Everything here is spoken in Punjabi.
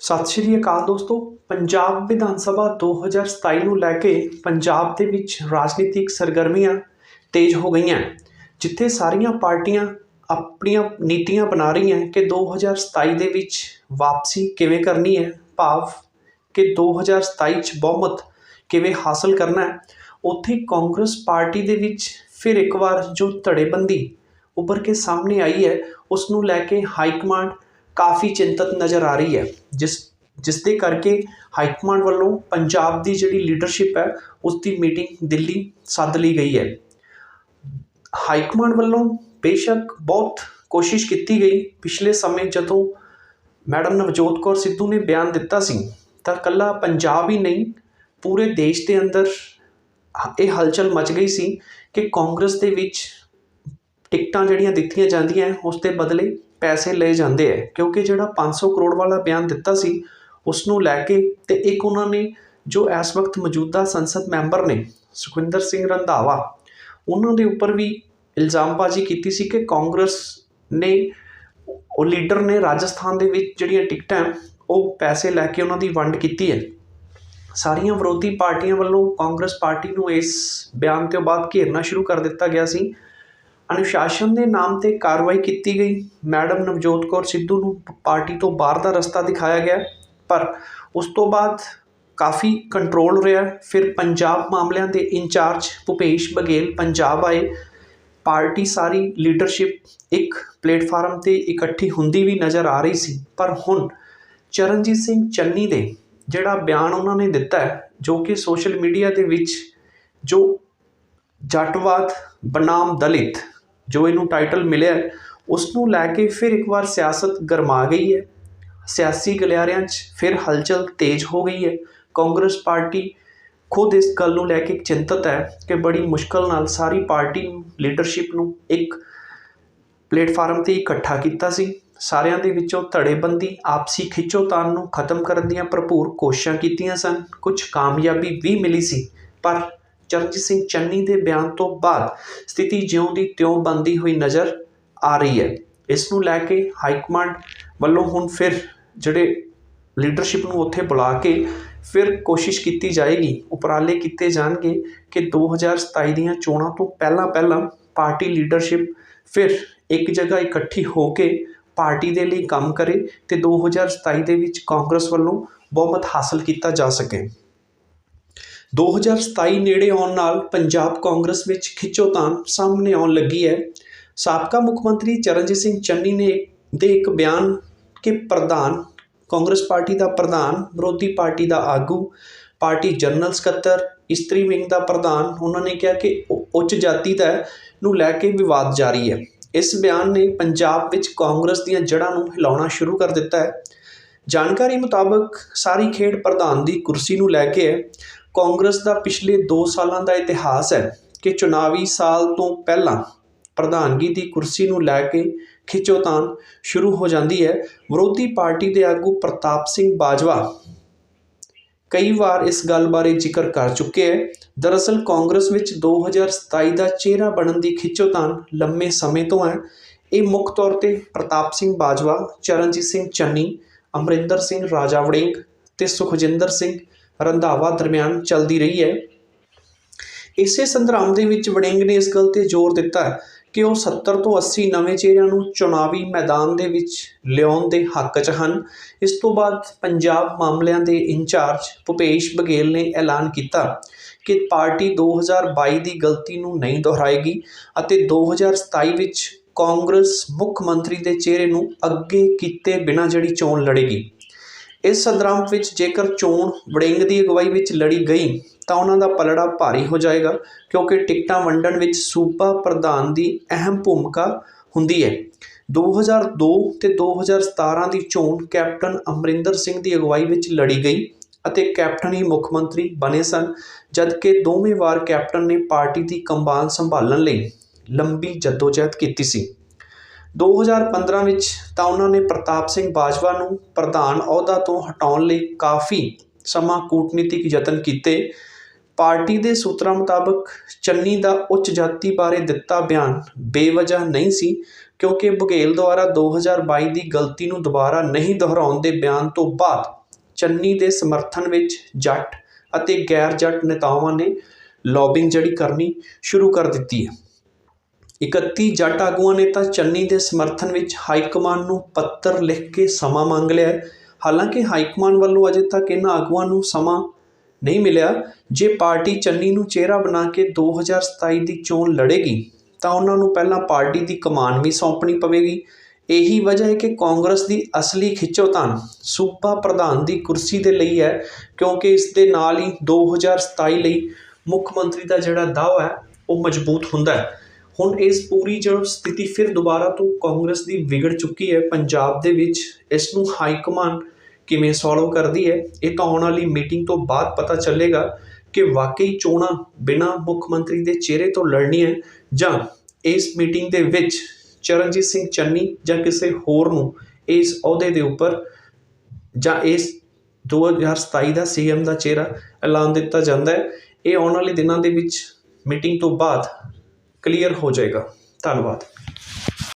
ਸਤਿ ਸ਼੍ਰੀ ਅਕਾਲ ਦੋਸਤੋ। ਪੰਜਾਬ ਵਿਧਾਨ ਸਭਾ 2027 ਨੂੰ ਲੈ ਕੇ ਪੰਜਾਬ ਦੇ ਵਿੱਚ ਰਾਜਨੀਤਿਕ ਸਰਗਰਮੀਆਂ ਤੇਜ਼ ਹੋ ਗਈਆਂ। ਜਿੱਥੇ ਸਾਰੀਆਂ ਪਾਰਟੀਆਂ ਆਪਣੀਆਂ ਨੀਤੀਆਂ ਬਣਾ ਰਹੀਆਂ ਕਿ 2027 ਦੇ ਵਿੱਚ ਵਾਪਸੀ ਕਿਵੇਂ ਕਰਨੀ ਹੈ, ਭਾਵ ਕਿ 2027 ਚ ਬਹੁਮਤ ਕਿਵੇਂ ਹਾਸਲ ਕਰਨਾ ਹੈ, ਉੱਥੇ ਕਾਂਗਰਸ ਪਾਰਟੀ ਦੇ ਵਿੱਚ ਫਿਰ ਇੱਕ ਵਾਰ ਜੋ ਧੜੇਬੰਦੀ ਉੱਭਰ ਕੇ ਸਾਹਮਣੇ ਆਈ ਹੈ ਉਸ ਨੂੰ ਲੈ ਕੇ ਹਾਈ ਕਮਾਂਡ ਕਾਫੀ ਚਿੰਤਤ ਨਜ਼ਰ ਆ ਰਹੀ ਹੈ। ਜਿਸ ਜਿਸ ਦੇ ਕਰਕੇ ਹਾਈ ਕਮਾਂਡ ਵੱਲੋਂ ਪੰਜਾਬ ਦੀ ਜਿਹੜੀ ਲੀਡਰਸ਼ਿਪ ਹੈ ਉਸ ਦੀ ਮੀਟਿੰਗ ਦਿੱਲੀ ਸੱਦ ਲਈ ਗਈ ਹੈ। ਹਾਈ ਕਮਾਂਡ ਵੱਲੋਂ ਬੇਸ਼ੱਕ ਬਹੁਤ ਕੋਸ਼ਿਸ਼ ਕੀਤੀ ਗਈ। ਪਿਛਲੇ ਸਮੇਂ ਜਦੋਂ ਮੈਡਮ ਨਵਜੋਤ ਕੌਰ ਸਿੱਧੂ ਨੇ ਬਿਆਨ ਦਿੱਤਾ ਸੀ ਤਾਂ ਕੱਲਾ ਪੰਜਾਬ ਹੀ ਨਹੀਂ ਪੂਰੇ ਦੇਸ਼ ਦੇ ਅੰਦਰ ਇਹ ਹਲਚਲ ਮਚ ਗਈ ਸੀ ਕਿ ਕਾਂਗਰਸ ਦੇ ਵਿੱਚ ਟਿਕਟਾਂ ਜਿਹੜੀਆਂ ਦਿੱਤੀਆਂ ਜਾਂਦੀਆਂ ਹੈ, ਉਸ ਦੇ ਬਦਲੇ ਪੈਸੇ ਲਏ ਜਾਂਦੇ ਹੈ ਕਿਉਂਕਿ ਜਿਹੜਾ 500 ਕਰੋੜ ਵਾਲਾ ਬਿਆਨ ਦਿੱਤਾ ਸੀ ਉਸ ਨੂੰ ਲੈ ਕੇ ਤੇ ਇੱਕ ਉਹਨਾਂ ਨੇ ਜੋ ਇਸ ਵਕਤ ਮੌਜੂਦਾ ਸੰਸਦ ਮੈਂਬਰ ਨੇ, ਸੁਖਵਿੰਦਰ ਸਿੰਘ ਰੰਧਾਵਾ, ਉਹਨਾਂ ਦੇ ਉੱਪਰ ਵੀ ਇਲਜ਼ਾਮਬਾਜ਼ੀ ਕੀਤੀ ਸੀ ਕਿ ਕਾਂਗਰਸ ਨੇ, ਉਹ ਲੀਡਰ ਨੇ ਰਾਜਸਥਾਨ ਦੇ ਵਿੱਚ ਜਿਹੜੀਆਂ ਟਿਕਟਾਂ, ਉਹ ਪੈਸੇ ਲੈ ਕੇ ਉਹਨਾਂ ਦੀ ਵੰਡ ਕੀਤੀ ਹੈ। ਸਾਰੀਆਂ ਵਿਰੋਧੀ ਪਾਰਟੀਆਂ ਵੱਲੋਂ ਕਾਂਗਰਸ ਪਾਰਟੀ ਨੂੰ ਇਸ ਬਿਆਨ ਤੋਂ ਬਾਅਦ ਘੇਰਨਾ ਸ਼ੁਰੂ ਕਰ ਦਿੱਤਾ ਗਿਆ ਸੀ। ਅਨੁਸ਼ਾਸਨ ਦੇ ਨਾਮ ਤੇ ਕਾਰਵਾਈ ਕੀਤੀ ਗਈ। ਮੈਡਮ ਨਵਜੋਤ ਕੌਰ ਸਿੱਧੂ ਨੂੰ ਪਾਰਟੀ ਤੋਂ ਬਾਹਰ ਦਾ ਰਸਤਾ ਦਿਖਾਇਆ ਗਿਆ, ਪਰ ਉਸ ਤੋਂ ਬਾਅਦ ਕਾਫੀ ਕੰਟਰੋਲ ਰਿਹਾ। ਫਿਰ ਪੰਜਾਬ ਮਾਮਲਿਆਂ ਦੇ ਇੰਚਾਰਜ ਭੁਪੇਸ਼ ਬਘੇਲ ਪੰਜਾਬ ਆਏ। ਪਾਰਟੀ ਸਾਰੀ ਲੀਡਰਸ਼ਿਪ ਇੱਕ ਪਲੇਟਫਾਰਮ ਤੇ ਇਕੱਠੀ ਹੁੰਦੀ ਵੀ ਨਜ਼ਰ ਆ ਰਹੀ ਸੀ। ਪਰ ਹੁਣ ਚਰਨਜੀਤ ਸਿੰਘ ਚੰਨੀ ਦੇ ਜਿਹੜਾ ਬਿਆਨ ਉਹਨਾਂ ਨੇ ਦਿੱਤਾ ਹੈ, ਜੋ ਕਿ ਸੋਸ਼ਲ ਮੀਡੀਆ ਦੇ ਵਿੱਚ ਜੋ ਜੱਟਵਾਦ, ਬਨਾਮ ਦਲਿਤ ਜੋ ਇਹਨੂੰ ਟਾਈਟਲ ਮਿਲਿਆ ਉਸ ਨੂੰ ਲੈ ਕੇ ਫਿਰ ਇੱਕ ਵਾਰ ਸਿਆਸਤ ਗਰਮਾ ਗਈ ਹੈ। ਸਿਆਸੀ ਗਲਿਆਰਿਆਂ 'ਚ ਫਿਰ ਹਲਚਲ ਤੇਜ਼ ਹੋ ਗਈ ਹੈ। ਕਾਂਗਰਸ ਪਾਰਟੀ ਖੁਦ ਇਸ ਗੱਲ ਨੂੰ ਲੈ ਕੇ ਚਿੰਤਤ ਹੈ ਕਿ ਬੜੀ ਮੁਸ਼ਕਲ ਨਾਲ ਸਾਰੀ ਪਾਰਟੀ ਲੀਡਰਸ਼ਿਪ ਨੂੰ ਇੱਕ ਪਲੇਟਫਾਰਮ ਤੇ ਇਕੱਠਾ ਕੀਤਾ ਸੀ। ਸਾਰਿਆਂ ਦੇ ਵਿੱਚੋਂ ਧੜੇਬੰਦੀ, ਆਪਸੀ ਖਿੱਚੋਤਾਣ ਨੂੰ ਖਤਮ ਕਰਨ ਦੀਆਂ ਭਰਪੂਰ ਕੋਸ਼ਿਸ਼ਾਂ ਕੀਤੀਆਂ ਸਨ। ਕੁਝ ਕਾਮਯਾਬੀ ਵੀ ਮਿਲੀ ਸੀ, ਪਰ ਚਰਨਜੀਤ ਸਿੰਘ ਚੰਨੀ ਦੇ ਬਿਆਨ ਤੋਂ ਬਾਅਦ ਸਥਿਤੀ ਜਿਉਂ ਦੀ ਤਿਉਂ ਬਣਦੀ ਹੋਈ ਨਜ਼ਰ ਆ ਰਹੀ ਹੈ। ਇਸ ਨੂੰ ਲੈ ਕੇ ਹਾਈ ਕਮਾਂਡ ਵੱਲੋਂ ਹੁਣ ਫਿਰ ਜਿਹੜੇ ਲੀਡਰਸ਼ਿਪ ਨੂੰ ਉੱਥੇ ਬੁਲਾ ਕੇ ਫਿਰ ਕੋਸ਼ਿਸ਼ ਕੀਤੀ ਜਾਏਗੀ, ਉਪਰਾਲੇ ਕੀਤੇ ਜਾਣਗੇ ਕਿ 2027 ਦੀਆਂ ਚੋਣਾਂ ਤੋਂ ਪਹਿਲਾਂ ਪਹਿਲਾਂ ਪਾਰਟੀ ਲੀਡਰਸ਼ਿਪ ਫਿਰ ਇੱਕ ਜਗ੍ਹਾ ਇਕੱਠੀ ਹੋ ਕੇ ਪਾਰਟੀ ਦੇ ਲਈ ਕੰਮ ਕਰੇ ਤੇ 2027 ਦੇ ਵਿੱਚ ਕਾਂਗਰਸ ਵੱਲੋਂ ਬਹੁਮਤ ਹਾਸਲ ਕੀਤਾ ਜਾ ਸਕੇ। 2027 ਨੇੜੇ ਆਉਣ ਨਾਲ ਪੰਜਾਬ ਕਾਂਗਰਸ ਵਿੱਚ ਖਿੱਚੋਤਾਣ ਸਾਹਮਣੇ ਆਉਣ ਲੱਗੀ ਹੈ। ਸਾਬਕਾ ਮੁੱਖ ਮੰਤਰੀ ਚਰਨਜੀਤ ਸਿੰਘ ਚੰਨੀ ਨੇ ਦੇ ਇੱਕ ਬਿਆਨ ਕਿ ਪ੍ਰਧਾਨ ਕਾਂਗਰਸ ਪਾਰਟੀ ਦਾ ਪ੍ਰਧਾਨ, ਵਿਰੋਧੀ ਪਾਰਟੀ ਦਾ ਆਗੂ, ਪਾਰਟੀ ਜਨਰਲ ਸਕੱਤਰ, ਇਸਤਰੀ ਵਿੰਗ ਦਾ ਪ੍ਰਧਾਨ, ਉਹਨਾਂ ਨੇ ਕਿਹਾ ਕਿ ਉੱਚ ਜਾਤੀ ਦਾ ਨੂੰ ਲੈ ਕੇ ਵਿਵਾਦ ਜਾਰੀ ਹੈ। ਇਸ ਬਿਆਨ ਨੇ ਪੰਜਾਬ ਵਿੱਚ ਕਾਂਗਰਸ ਦੀਆਂ ਜੜ੍ਹਾਂ ਨੂੰ ਹਿਲਾਉਣਾ ਸ਼ੁਰੂ ਕਰ ਦਿੱਤਾ ਹੈ। ਜਾਣਕਾਰੀ ਮੁਤਾਬਕ ਸਾਰੀ ਖੇਡ ਪ੍ਰਧਾਨ ਦੀ ਕੁਰਸੀ ਨੂੰ ਲੈ ਕੇ ਕਾਂਗਰਸ ਦਾ ਪਿਛਲੇ 2 ਸਾਲਾਂ ਦਾ ਇਤਿਹਾਸ ਹੈ ਕਿ ਚੁਣਾਵੀ ਸਾਲ ਤੋਂ ਪਹਿਲਾਂ ਪ੍ਰਧਾਨਗੀ ਦੀ ਕੁਰਸੀ ਨੂੰ ਲੈ ਕੇ ਖਿੱਚੋਤਾਣ ਸ਼ੁਰੂ ਹੋ ਜਾਂਦੀ ਹੈ। ਵਿਰੋਧੀ ਪਾਰਟੀ ਦੇ ਆਗੂ ਪ੍ਰਤਾਪ ਸਿੰਘ ਬਾਜਵਾ ਕਈ ਵਾਰ ਇਸ ਗੱਲ ਬਾਰੇ ਜ਼ਿਕਰ ਕਰ ਚੁੱਕੇ ਹੈ। ਦਰਅਸਲ ਕਾਂਗਰਸ ਵਿੱਚ 2027 ਦਾ ਚਿਹਰਾ ਬਣਨ ਦੀ ਖਿੱਚੋਤਾਣ ਲੰਮੇ ਸਮੇਂ ਤੋਂ ਹੈ। ਇਹ ਮੁੱਖ ਤੌਰ ਤੇ ਪ੍ਰਤਾਪ ਸਿੰਘ ਬਾਜਵਾ, ਚਰਨਜੀਤ ਸਿੰਘ ਚੰਨੀ, ਅਮਰਿੰਦਰ ਸਿੰਘ ਰਾਜਾ ਵੜਿੰਗ ਤੇ ਸੁਖਜਿੰਦਰ ਸਿੰਘ ਰੰਧਾਵਾ ਦਰਮਿਆਨ ਚੱਲਦੀ ਰਹੀ ਹੈ। ਇਸੇ ਸੰਦਰਭ ਦੇ ਵਿੱਚ ਵੜਿੰਗ ਨੇ ਇਸ ਗੱਲ ਤੇ ਜ਼ੋਰ ਦਿੱਤਾ ਕਿ ਉਹ 70 ਤੋਂ 80 ਨਵੇਂ ਚਿਹਰਿਆਂ ਨੂੰ ਚੁਣਾਵੀ ਮੈਦਾਨ ਦੇ ਵਿੱਚ ਲਿਆਉਣ ਦੇ ਹੱਕ 'ਚ ਹਨ। ਇਸ ਤੋਂ ਬਾਅਦ ਪੰਜਾਬ ਮਾਮਲਿਆਂ ਦੇ ਇੰਚਾਰਜ ਭੁਪੇਸ਼ ਬਘੇਲ ਨੇ ਐਲਾਨ ਕੀਤਾ ਕਿ ਪਾਰਟੀ 2022 ਦੀ ਗਲਤੀ ਨੂੰ ਨਹੀਂ ਦੁਹਰਾਏਗੀ ਅਤੇ 2027 ਵਿੱਚ ਕਾਂਗਰਸ ਮੁੱਖ ਮੰਤਰੀ ਦੇ ਚਿਹਰੇ ਨੂੰ ਅੱਗੇ ਕੀਤੇ ਬਿਨਾਂ ਜਿਹੜੀ ਚੋਣ ਲੜੇਗੀ। ਇਸ ਸੰਦਰਭ ਵਿੱਚ ਜੇਕਰ ਚੋਣ ਵੜਿੰਗ ਦੀ ਅਗਵਾਈ ਵਿੱਚ ਲੜੀ ਗਈ, ਤਾਂ ਉਹਨਾਂ ਦਾ ਪਲੜਾ ਭਾਰੀ ਹੋ ਜਾਏਗਾ, ਕਿਉਂਕਿ ਟਿਕਟਾਂ ਵੰਡਣ ਵਿੱਚ ਸੂਬਾ ਪ੍ਰਧਾਨ ਦੀ ਅਹਿਮ ਭੂਮਿਕਾ ਹੁੰਦੀ ਹੈ। 2002 ਤੇ 2017 ਦੀ ਚੋਣ ਕੈਪਟਨ ਅਮਰਿੰਦਰ ਸਿੰਘ ਦੀ ਅਗਵਾਈ ਵਿੱਚ ਲੜੀ ਗਈ ਅਤੇ ਕੈਪਟਨ ਹੀ ਮੁੱਖ ਮੰਤਰੀ ਬਣੇ ਸਨ, ਜਦਕਿ ਦੋਵੇਂ ਵਾਰ ਕੈਪਟਨ ਨੇ ਪਾਰਟੀ ਦੀ ਕੰਬਾਨ ਸੰਭਾਲਣ ਲਈ ਲੰਬੀ ਜਦੋਜਹਿਦ ਕੀਤੀ ਸੀ। 2015 ਵਿੱਚ ਤਾਂ ਉਹਨਾਂ ਨੇ ਪ੍ਰਤਾਪ ਸਿੰਘ ਬਾਜਵਾ ਨੂੰ ਪ੍ਰਧਾਨ ਅਹੁਦਾ ਤੋਂ ਹਟਾਉਣ ਲਈ ਕਾਫੀ ਸਮਾਂ ਕੂਟਨੀਤਿਕ ਯਤਨ ਕੀਤੇ। ਪਾਰਟੀ ਦੇ ਸੂਤਰਾਂ ਮੁਤਾਬਕ ਚੰਨੀ ਦਾ ਉੱਚ ਜਾਤੀ ਬਾਰੇ ਦਿੱਤਾ ਬਿਆਨ ਬੇਵਜ੍ਹਾ ਨਹੀਂ ਸੀ, ਕਿਉਂਕਿ ਬਘੇਲ ਦੁਆਰਾ 2022 ਦੀ ਗਲਤੀ ਨੂੰ ਦੁਬਾਰਾ ਨਹੀਂ ਦੁਹਰਾਉਣ ਦੇ ਬਿਆਨ ਤੋਂ ਬਾਅਦ ਚੰਨੀ ਦੇ ਸਮਰਥਨ ਵਿੱਚ ਜੱਟ ਅਤੇ ਗੈਰ ਜੱਟ ਨੇਤਾਵਾਂ ਨੇ ਲੌਬਿੰਗ ਜਿਹੜੀ ਕਰਨੀ ਸ਼ੁਰੂ ਕਰ ਦਿੱਤੀ ਹੈ। 31 ਜੱਟ ਆਗੂਆਂ ਨੇ ਤਾਂ ਚੰਨੀ ਦੇ ਸਮਰਥਨ ਵਿੱਚ ਹਾਈ ਕਮਾਂਡ ਨੂੰ ਪੱਤਰ ਲਿਖ ਕੇ ਸਮਾਂ ਮੰਗ ਲਿਆ ਹਾਲਾਂਕਿ ਹਾਈ ਕਮਾਂਡ ਵੱਲੋਂ ਅਜੇ ਤੱਕ ਇਹਨਾਂ ਆਗੂਆਂ ਨੂੰ ਸਮਾਂ ਨਹੀਂ ਮਿਲਿਆ। ਜੇ ਪਾਰਟੀ ਚੰਨੀ ਨੂੰ ਚਿਹਰਾ ਬਣਾ ਕੇ 2027 ਦੀ ਚੋਣ ਲੜੇਗੀ, ਤਾਂ ਉਹਨਾਂ ਨੂੰ ਪਹਿਲਾਂ ਪਾਰਟੀ ਦੀ ਕਮਾਨ ਵੀ ਸੌਂਪਣੀ ਪਵੇਗੀ। ਇਹੀ ਵਜ੍ਹਾ ਹੈ ਕਿ ਕਾਂਗਰਸ ਦੀ ਅਸਲੀ ਖਿੱਚੋਤਾਣ ਸੂਬਾ ਪ੍ਰਧਾਨ ਦੀ ਕੁਰਸੀ ਦੇ ਲਈ ਹੈ, ਕਿਉਂਕਿ ਇਸ ਦੇ ਨਾਲ ਹੀ 2027 ਲਈ ਮੁੱਖ ਮੰਤਰੀ ਦਾ ਜਿਹੜਾ ਦਾਅਵਾ ਹੈ, ਉਹ ਮਜ਼ਬੂਤ ਹੁੰਦਾ ਹੈ। ਹੁਣ ਇਸ ਪੂਰੀ ਜੋ ਸਥਿਤੀ ਫਿਰ ਦੁਬਾਰਾ ਤੋਂ ਕਾਂਗਰਸ ਦੀ ਵਿਗੜ ਚੁੱਕੀ ਹੈ, ਪੰਜਾਬ ਦੇ ਵਿੱਚ ਇਸ ਨੂੰ ਹਾਈ ਕਮਾਂਡ ਕਿਵੇਂ ਸੋਲਵ ਕਰਦੀ ਹੈ, ਇਹ ਤਾਂ ਆਉਣ ਵਾਲੀ ਮੀਟਿੰਗ ਤੋਂ ਬਾਅਦ ਪਤਾ ਚੱਲੇਗਾ ਕਿ ਵਾਕਈ ਚੋਣਾਂ ਬਿਨਾਂ ਮੁੱਖ ਮੰਤਰੀ ਦੇ ਚਿਹਰੇ ਤੋਂ ਲੜਨੀਆਂ ਜਾਂ ਇਸ ਮੀਟਿੰਗ ਦੇ ਵਿੱਚ ਚਰਨਜੀਤ ਸਿੰਘ ਚੰਨੀ ਜਾਂ ਕਿਸੇ ਹੋਰ ਨੂੰ ਇਸ ਅਹੁਦੇ ਦੇ ਉੱਪਰ ਜਾਂ ਇਸ 2027 ਦਾ ਸੀਐਮ ਦਾ ਚਿਹਰਾ ਐਲਾਨ ਦਿੱਤਾ ਜਾਂਦਾ ਹੈ। ਇਹ ਆਉਣ ਵਾਲੇ ਦਿਨਾਂ ਦੇ ਵਿੱਚ ਮੀਟਿੰਗ ਤੋਂ ਬਾਅਦ ਕਲੀਅਰ ਹੋ ਜਾਵੇਗਾ ਧੰਨਵਾਦ।